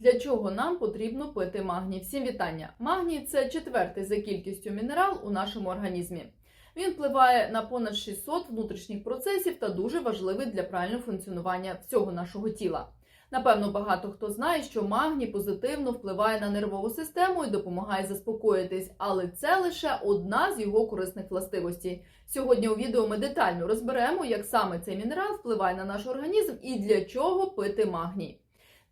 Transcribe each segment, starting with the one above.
Для чого нам потрібно пити магній? Всім вітання! Магній це четвертий за кількістю мінерал у нашому організмі. Він впливає на понад 600 внутрішніх процесів та дуже важливий для правильного функціонування всього нашого тіла. Напевно, багато хто знає, що магній позитивно впливає на нервову систему і допомагає заспокоїтись, але це лише одна з його корисних властивостей. Сьогодні у відео ми детально розберемо, як саме цей мінерал впливає на наш організм і для чого пити магній.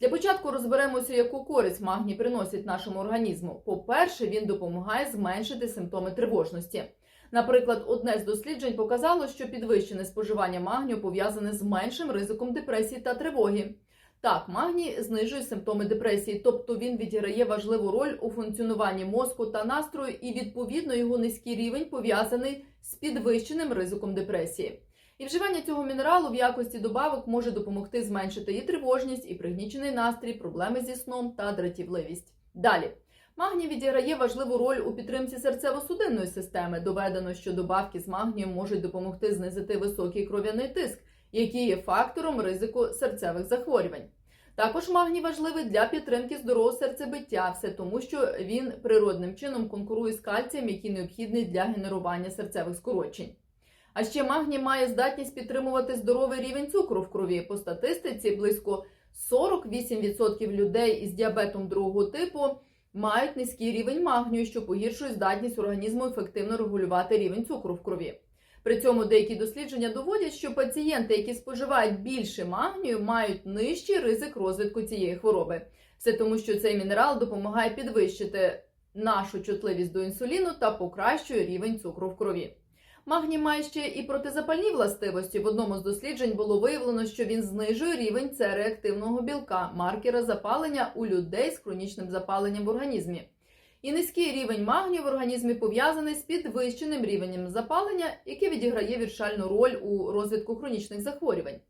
Для початку розберемося, яку користь магній приносить нашому організму. По-перше, він допомагає зменшити симптоми тривожності. Наприклад, одне з досліджень показало, що підвищене споживання магнію пов'язане з меншим ризиком депресії та тривоги. Так, магній знижує симптоми депресії, тобто він відіграє важливу роль у функціонуванні мозку та настрою, і відповідно його низький рівень пов'язаний з підвищеним ризиком депресії. І вживання цього мінералу в якості добавок може допомогти зменшити і тривожність, і пригнічений настрій, проблеми зі сном та дратівливість. Далі. Магній відіграє важливу роль у підтримці серцево-судинної системи. Доведено, що добавки з магнієм можуть допомогти знизити високий кров'яний тиск, який є фактором ризику серцевих захворювань. Також магній важливий для підтримки здорового серцебиття, все тому, що він природним чином конкурує з кальцієм, який необхідний для генерування серцевих скорочень. А ще магній має здатність підтримувати здоровий рівень цукру в крові. По статистиці близько 48% людей із діабетом другого типу мають низький рівень магнію, що погіршує здатність організму ефективно регулювати рівень цукру в крові. При цьому деякі дослідження доводять, що пацієнти, які споживають більше магнію, мають нижчий ризик розвитку цієї хвороби. Все тому, що цей мінерал допомагає підвищити нашу чутливість до інсуліну та покращує рівень цукру в крові. Магній має ще і протизапальні властивості. В одному з досліджень було виявлено, що він знижує рівень цереактивного білка, маркера запалення у людей з хронічним запаленням в організмі. І низький рівень магнію в організмі пов'язаний з підвищеним рівнем запалення, яке відіграє вирішальну роль у розвитку хронічних захворювань.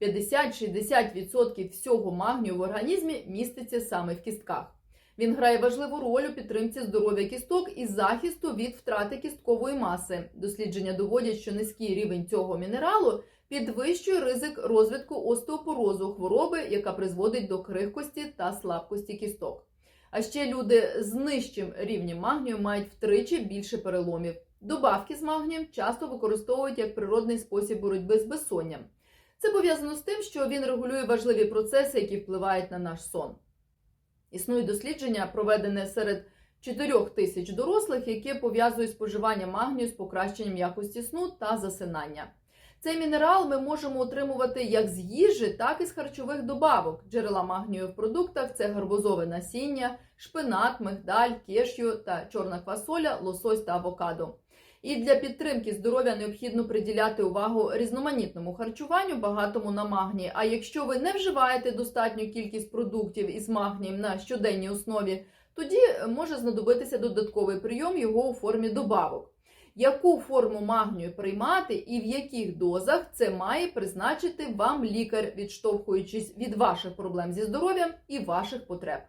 50-60% всього магнію в організмі міститься саме в кістках. Він грає важливу роль у підтримці здоров'я кісток і захисту від втрати кісткової маси. Дослідження доводять, що низький рівень цього мінералу підвищує ризик розвитку остеопорозу хвороби, яка призводить до крихкості та слабкості кісток. А ще люди з нижчим рівнем магнію мають втричі більше переломів. Добавки з магнієм часто використовують як природний спосіб боротьби з безсонням. Це пов'язано з тим, що він регулює важливі процеси, які впливають на наш сон. Існує дослідження, проведене серед 4 тисяч дорослих, яке пов'язує споживання магнію з покращенням якості сну та засинання. Цей мінерал ми можемо отримувати як з їжі, так і з харчових добавок. Джерела магнію в продуктах це гарбузове насіння, шпинат, мигдаль, кешю та чорна квасоля, лосось та авокадо. І для підтримки здоров'я необхідно приділяти увагу різноманітному харчуванню, багатому на магнії. А якщо ви не вживаєте достатню кількість продуктів із магнієм на щоденній основі, тоді може знадобитися додатковий прийом його у формі добавок. Яку форму магнію приймати і в яких дозах це має призначити вам лікар, відштовхуючись від ваших проблем зі здоров'ям і ваших потреб.